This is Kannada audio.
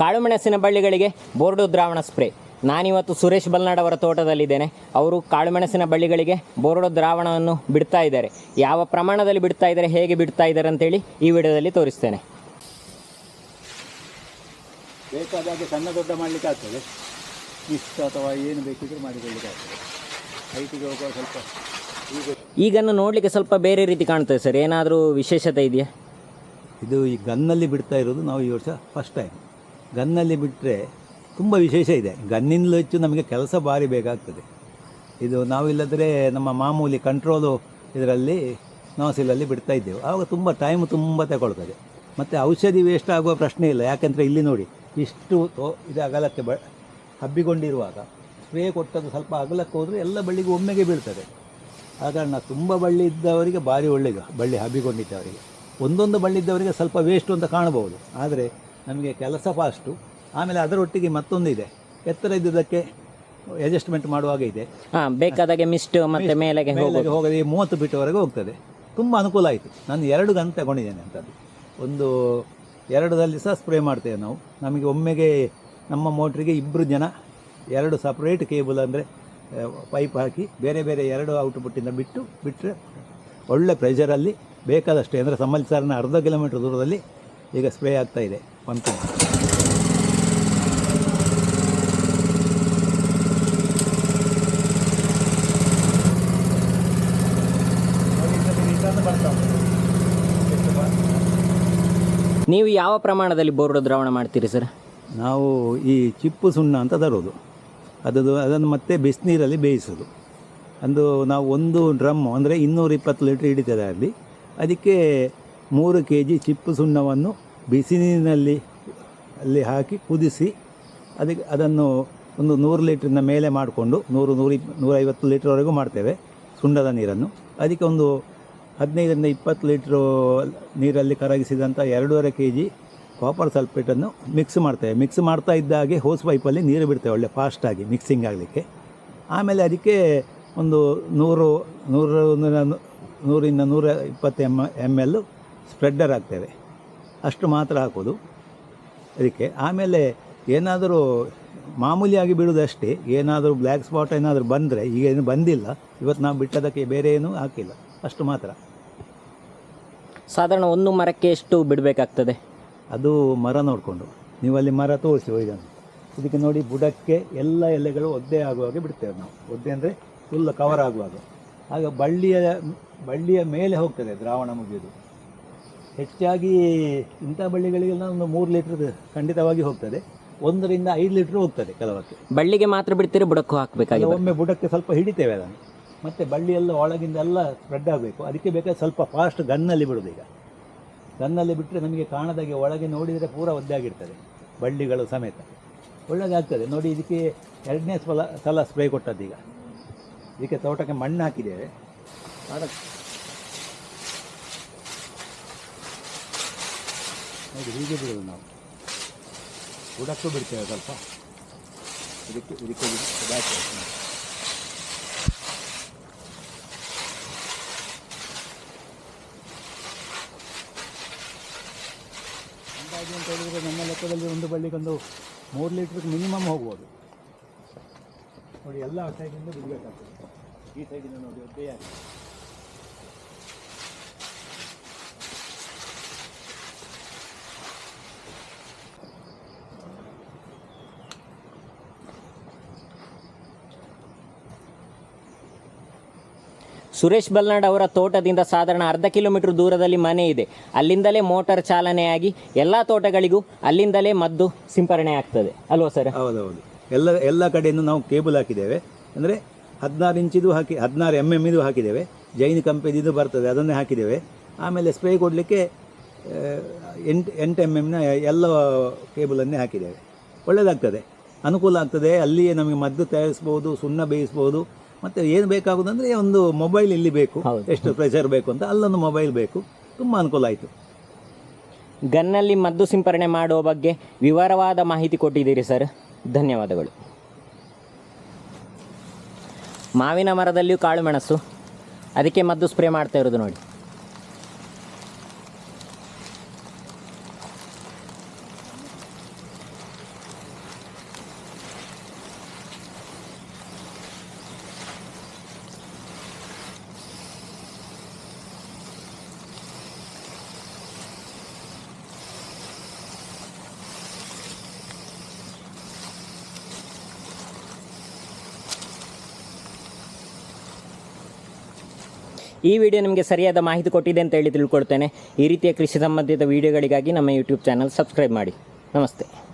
ಕಾಳುಮೆಣಸಿನ ಬಳ್ಳಿಗಳಿಗೆ ಬೋರ್ಡು ದ್ರಾವಣ ಸ್ಪ್ರೇ. ನಾನಿವತ್ತು ಸುರೇಶ್ ಬಲ್ನಾಡ್ ಅವರ ತೋಟದಲ್ಲಿದ್ದೇನೆ. ಅವರು ಕಾಳುಮೆಣಸಿನ ಬಳ್ಳಿಗಳಿಗೆ ಬೋರ್ಡು ದ್ರಾವಣವನ್ನು ಬಿಡ್ತಾ ಇದ್ದಾರೆ. ಯಾವ ಪ್ರಮಾಣದಲ್ಲಿ ಬಿಡ್ತಾ ಇದ್ದಾರೆ ಹೇಗೆ ಬಿಡ್ತಾ ಇದ್ದಾರೆ ಅಂತೇಳಿ ಈ ವಿಡಿಯೋದಲ್ಲಿ ತೋರಿಸ್ತೇನೆ. ಬೇಕಾದಾಗೆ ಸಣ್ಣ ದೊಡ್ಡ ಮಾಡಲಿಕ್ಕೆ ಆಗ್ತದೆ. ಇಷ್ಟು ಅಥವಾ ಏನು ಬೇಕಿದ್ರೂ ಮಾಡಿಕೊಳ್ಳಿಕ್ಕೆ ಆಗ್ತದೆ. ಹೈಟಿಗೆ ಹೋಗುವ ಸ್ವಲ್ಪ ಈಗ ಈಗನ್ನು ನೋಡಲಿಕ್ಕೆ ಸ್ವಲ್ಪ ಬೇರೆ ರೀತಿ ಕಾಣ್ತದೆ ಸರ್. ಏನಾದರೂ ವಿಶೇಷತೆ ಇದೆಯಾ? ಇದು ಈ ಗನ್ನಲ್ಲಿ ಬಿಡ್ತಾ ಇರೋದು ನಾವು ಈ ವರ್ಷ ಫಸ್ಟ್ ಟೈಮ್ ಗನ್ನಲ್ಲಿ ಬಿಟ್ಟರೆ ತುಂಬ ವಿಶೇಷ ಇದೆ. ಗನ್ನಿಂದಲೂ ಹೆಚ್ಚು ನಮಗೆ ಕೆಲಸ ಭಾರಿ ಬೇಕಾಗ್ತದೆ. ಇದು ನಾವಿಲ್ಲದ್ರೆ ನಮ್ಮ ಮಾಮೂಲಿ ಕಂಟ್ರೋಲು ಇದರಲ್ಲಿ ನಾಸಿಲಲ್ಲಿ ಬಿಡ್ತಾ ಇದ್ದೇವೆ. ಆವಾಗ ತುಂಬ ಟೈಮ್ ತುಂಬ ತಗೊಳ್ತದೆ. ಮತ್ತು ಔಷಧಿ ವೇಸ್ಟ್ ಆಗುವ ಪ್ರಶ್ನೆ ಇಲ್ಲ. ಯಾಕೆಂದರೆ ಇಲ್ಲಿ ನೋಡಿ, ಇಷ್ಟು ಇದು ಅಗಲಕ್ಕೆ ಬ, ಹಬ್ಬಿಕೊಂಡಿರುವಾಗ ಸ್ಪ್ರೇ ಕೊಟ್ಟದ್ದು ಸ್ವಲ್ಪ ಅಗಲಕ್ಕೆ ಹೋದರೆ ಎಲ್ಲ ಬಳ್ಳಿಗೆ ಒಮ್ಮೆಗೆ ಬೀಳ್ತದೆ. ಆ ಕಾರಣ ತುಂಬ ಬಳ್ಳಿ ಇದ್ದವರಿಗೆ ಭಾರಿ ಒಳ್ಳೆಯದು ಬಳ್ಳಿ ಹಬ್ಬಿಕೊಂಡಿದ್ದವರಿಗೆ. ಒಂದೊಂದು ಬಳ್ಳಿ ಇದ್ದವರಿಗೆ ಸ್ವಲ್ಪ ವೇಸ್ಟು ಅಂತ ಕಾಣಬಹುದು. ಆದರೆ ನಮಗೆ ಕೆಲಸ ಫಾಸ್ಟು. ಆಮೇಲೆ ಅದರೊಟ್ಟಿಗೆ ಮತ್ತೊಂದು ಇದೆ ಎತ್ತರ ಇದ್ದುದಕ್ಕೆ ಅಡ್ಜಸ್ಟ್ಮೆಂಟ್ ಮಾಡುವಾಗ ಇದೆ. ಹಾಂ ಬೇಕಾದಾಗೆ ಮಿಸ್ಟ್ ಮತ್ತೆ ಮೇಲೆಗೆ ಹೋಗೋದು. ಮೇಲೆಗೆ ಹೋಗದೆ ಮೂವತ್ತು ಫೀಟ್ವರೆಗೆ ಹೋಗ್ತದೆ. ತುಂಬ ಅನುಕೂಲ ಆಯಿತು. ನಾನು ಎರಡು ಗಂಟೆ ತಗೊಂಡಿದ್ದೇನೆ ಅಂಥದ್ದು ಒಂದು ಎರಡರಲ್ಲಿ ಸಹ ಸ್ಪ್ರೇ ಮಾಡ್ತೇವೆ ನಾವು. ನಮಗೆ ಒಮ್ಮೆಗೆ ನಮ್ಮ ಮೋಟ್ರಿಗೆ ಇಬ್ಬರು ಜನ ಎರಡು ಸಪ್ರೇಟ್ ಕೇಬಲ್ ಅಂದರೆ ಪೈಪ್ ಹಾಕಿ ಬೇರೆ ಬೇರೆ ಎರಡು ಔಟ್ಪುಟ್ಟಿಂದ ಬಿಟ್ಟು ಬಿಟ್ಟರೆ ಒಳ್ಳೆ ಪ್ರೆಷರಲ್ಲಿ ಬೇಕಾದಷ್ಟೇ ಅಂದರೆ ಸಮ್ಮಲ್ಸಾರನ ಅರ್ಧ ಕಿಲೋಮೀಟ್ರ್ ದೂರದಲ್ಲಿ ಈಗ ಸ್ಪ್ರೇ ಆಗ್ತಾ ಪಂಪಿಂಗ್ ನೀವು ಯಾವ ಪ್ರಮಾಣದಲ್ಲಿ ಬೋರ್ಡ್ ದ್ರಾವಣ ಮಾಡ್ತೀರಿ ಸರ್? ನಾವು ಈ ಚಿಪ್ಪು ಸುಣ್ಣ ಅಂತ ತರೋದು. ಅದದು ಅದನ್ನು ಮತ್ತೆ ಬಿಸಿನೀರಲ್ಲಿ ಬೇಯಿಸೋದು. ಅಂದು ನಾವು ಒಂದು ಡ್ರಮ್ಮು ಅಂದರೆ ಇನ್ನೂರ ಇಪ್ಪತ್ತು ಲೀಟ್ರ್ ಹಿಡಿತದೆ ಅಲ್ಲಿ. ಅದಕ್ಕೆ ಮೂರು ಕೆ ಜಿ ಚಿಪ್ಪು ಸುಣ್ಣವನ್ನು ಬಿಸಿ ನೀರಿನಲ್ಲಿ ಅಲ್ಲಿ ಹಾಕಿ ಕುದಿಸಿ, ಅದಕ್ಕೆ ಅದನ್ನು ಒಂದು ನೂರು ಲೀಟ್ರಿನ ಮೇಲೆ ಮಾಡಿಕೊಂಡು ನೂರು, ನೂರಿ, ನೂರೈವತ್ತು ಲೀಟ್ರ್ವರೆಗೂ ಮಾಡ್ತೇವೆ ಸುಂಡದ ನೀರನ್ನು. ಅದಕ್ಕೆ ಒಂದು ಹದಿನೈದರಿಂದ ಇಪ್ಪತ್ತು ಲೀಟ್ರು ನೀರಲ್ಲಿ ಕರಗಿಸಿದಂಥ ಎರಡೂವರೆ ಕೆ ಜಿ ಕಾಪರ್ ಸಲ್ಫೇಟನ್ನು ಮಿಕ್ಸ್ ಮಾಡ್ತೇವೆ. ಮಿಕ್ಸ್ ಮಾಡ್ತಾ ಇದ್ದಾಗೆ ಹೋಸ್ ಪೈಪಲ್ಲಿ ನೀರು ಬಿಡ್ತೇವೆ ಒಳ್ಳೆ ಫಾಸ್ಟಾಗಿ ಮಿಕ್ಸಿಂಗ್ ಆಗಲಿಕ್ಕೆ. ಆಮೇಲೆ ಅದಕ್ಕೆ ಒಂದು ನೂರು ನೂರು ನೂರ- ನೂರಿಂದ ನೂರ ಇಪ್ಪತ್ತು ಎಂ ಎಂ ಎಲ್ ಸ್ಪ್ರೆಡ್ಡರ್ ಹಾಕ್ತೇವೆ. ಅಷ್ಟು ಮಾತ್ರ ಹಾಕೋದು. ಅದಕ್ಕೆ ಆಮೇಲೆ ಏನಾದರೂ ಮಾಮೂಲಿಯಾಗಿ ಬಿಡೋದಷ್ಟೇ ಏನಾದರೂ ಬ್ಲ್ಯಾಕ್ ಸ್ಪಾಟ್ ಏನಾದರೂ ಬಂದರೆ ಈಗ ಏನು ಬಂದಿಲ್ಲ ಇವತ್ತು ನಾವು ಬಿಟ್ಟದಕ್ಕೆ ಬೇರೆ ಏನೂ ಹಾಕಿಲ್ಲ. ಅಷ್ಟು ಮಾತ್ರ. ಸಾಧಾರಣ ಒಂದು ಮರಕ್ಕೆ ಎಷ್ಟು ಬಿಡಬೇಕಾಗ್ತದೆ? ಅದು ಮರ ನೋಡಿಕೊಂಡು. ನೀವು ಅಲ್ಲಿ ಮರ ತೋರಿಸಿ ಇದನ್ನು ಇದಕ್ಕೆ ನೋಡಿ ಬುಡಕ್ಕೆ ಎಲ್ಲ ಎಲೆಗಳು ಒದ್ದೆ ಆಗುವಾಗೆ ಬಿಡ್ತೇವೆ ನಾವು. ಒದ್ದೆ ಅಂದರೆ ಫುಲ್ ಕವರ್ ಆಗುವಾಗ. ಆಗ ಬಳ್ಳಿಯ ಬಳ್ಳಿಯ ಮೇಲೆ ಹೋಗ್ತದೆ ದ್ರಾವಣ ಮುಗಿಯೋದು. ಹೆಚ್ಚಾಗಿ ಇಂಥ ಬಳ್ಳಿಗಳಿಗೆಲ್ಲ ಒಂದು ಮೂರು ಲೀಟ್ರ್ ಖಂಡಿತವಾಗಿ ಹೋಗ್ತದೆ. ಒಂದರಿಂದ ಐದು ಲೀಟ್ರ್ ಹೋಗ್ತದೆ ಕೆಲವಕ್ಕೆ. ಬಳ್ಳಿಗೆ ಮಾತ್ರ ಬಿಡ್ತೀರಿ ಬುಡಕ್ಕೂ ಹಾಕಬೇಕಾಗಿ ಒಮ್ಮೆ ಬುಡಕ್ಕೆ ಸ್ವಲ್ಪ ಹಿಡಿತೇವೆ ಅದನ್ನು. ಮತ್ತು ಬಳ್ಳಿಯೆಲ್ಲ ಒಳಗಿಂದ ಎಲ್ಲ ಸ್ಪ್ರೆಡ್ ಆಗಬೇಕು. ಅದಕ್ಕೆ ಬೇಕಾದ್ರೆ ಸ್ವಲ್ಪ ಫಾಸ್ಟ್ ಗನ್ನಲ್ಲಿ ಬಿಡೋದು ಈಗ. ಗನ್ನಲ್ಲಿ ಬಿಟ್ಟರೆ ನಮಗೆ ಕಾಣದಾಗೆ ಒಳಗೆ ನೋಡಿದರೆ ಪೂರ ಒದ್ದಾಗಿರ್ತದೆ ಬಳ್ಳಿಗಳು ಸಮೇತ. ಒಳ್ಳೆದಾಗ್ತದೆ. ನೋಡಿ ಇದಕ್ಕೆ ಎರಡನೇ ಸಲ ಸಲ ಸ್ಪ್ರೇ ಕೊಟ್ಟದ್ದು ಈಗ. ಇದಕ್ಕೆ ತೋಟಕ್ಕೆ ಮಣ್ಣು ಹಾಕಿದ್ದೇವೆ. ನೋಡಿ ಹೀಗೆ ಬಿಡೋದು ನಾವು. ಬುಡಕ್ಕೂ ಬಿಡ್ತೇವೆ ಸ್ವಲ್ಪ. ಇದಕ್ಕೆ ಇದಕ್ಕೆ ಬಿಡಿ ಅಂದಾಜು ಅಂತ ಹೇಳಿದರೆ ನಮ್ಮ ಲೆಕ್ಕದಲ್ಲಿ ಒಂದು ಬಳ್ಳಿಗೊಂದು ಮೂರು ಲೀಟ್ರಿಗೆ ಮಿನಿಮಮ್ ಹೋಗ್ಬೋದು. ನೋಡಿ, ಎಲ್ಲ ಸೈಡಿಂದ ಬಿಡಬೇಕಾಗ್ತದೆ. ಈ ಸೈಡಿಂದ ನೋಡಿ, ಒದ್ದೇ ಸುರೇಶ್ ಬಲ್ನಾಡ್ ಅವರ ತೋಟದಿಂದ ಸಾಧಾರಣ ಅರ್ಧ ಕಿಲೋಮೀಟರ್ ದೂರದಲ್ಲಿ ಮನೆ ಇದೆ. ಅಲ್ಲಿಂದಲೇ ಮೋಟಾರ್ ಚಾಲನೆಯಾಗಿ ಎಲ್ಲ ತೋಟಗಳಿಗೂ ಅಲ್ಲಿಂದಲೇ ಮದ್ದು ಸಿಂಪರಣೆ ಆಗ್ತದೆ. ಅಲ್ವಾ ಸರ್? ಹೌದೌದು. ಎಲ್ಲ ಎಲ್ಲ ಕಡೆಯಿಂದ ನಾವು ಕೇಬಲ್ ಹಾಕಿದ್ದೇವೆ. ಅಂದರೆ ಹದಿನಾರು ಇಂಚಿದು ಹಾಕಿ, ಹದಿನಾರು ಎಂ ಎಂ ಇದು ಹಾಕಿದ್ದೇವೆ. ಜೈನ್ ಕಂಪನಿದು ಬರ್ತದೆ, ಅದನ್ನೇ ಹಾಕಿದ್ದೇವೆ. ಆಮೇಲೆ ಸ್ಪ್ರೇ ಕೊಡಲಿಕ್ಕೆ ಎಂಟು ಎಂಟು ಎಂ ಎಮ್ನ ಎಲ್ಲ ಕೇಬಲನ್ನೇ ಹಾಕಿದ್ದೇವೆ. ಒಳ್ಳೆಯದಾಗ್ತದೆ ಅನುಕೂಲ ಆಗ್ತದೆ. ಅಲ್ಲಿಯೇ ನಮಗೆ ಮದ್ದು ತಯಾರಿಸ್ಬೋದು, ಸುಣ್ಣ ಬೇಯಿಸ್ಬೋದು. ಮತ್ತು ಏನು ಬೇಕಾಗೋದಂದರೆ ಒಂದು ಮೊಬೈಲ್ ಇಲ್ಲಿ ಬೇಕು. ಎಷ್ಟು ಪ್ರೆಷರ್ ಬೇಕು ಅಂತ ಅಲ್ಲೊಂದು ಮೊಬೈಲ್ ಬೇಕು. ತುಂಬ ಅನುಕೂಲ ಆಯಿತು. ಗನ್ನಲ್ಲಿ ಮದ್ದು ಸಿಂಪರಣೆ ಮಾಡುವ ಬಗ್ಗೆ ವಿವರವಾದ ಮಾಹಿತಿ ಕೊಟ್ಟಿದ್ದೀರಿ ಸರ್. ಧನ್ಯವಾದಗಳು. ಮಾವಿನ ಮರದಲ್ಲಿಯೂ ಕಾಳು ಮೆಣಸು. ಅದಕ್ಕೆ ಮದ್ದು ಸ್ಪ್ರೇ ಮಾಡ್ತಾ ಇರೋದು ನೋಡಿ. ಈ ವಿಡಿಯೋ ನಿಮಗೆ ಸರಿಯಾದ ಮಾಹಿತಿ ಕೊಟ್ಟಿದೆ ಅಂತ ಹೇಳಿ ತಿಳ್ಕೊಳ್ತೇನೆ. ಈ ರೀತಿಯ ಕೃಷಿ ಸಂಬಂಧಿತ ವಿಡಿಯೋಗಳಿಗಾಗಿ ನಮ್ಮ ಯೂಟ್ಯೂಬ್ ಚಾನಲ್ ಸಬ್ಸ್ಕ್ರೈಬ್ ಮಾಡಿ. ನಮಸ್ತೆ.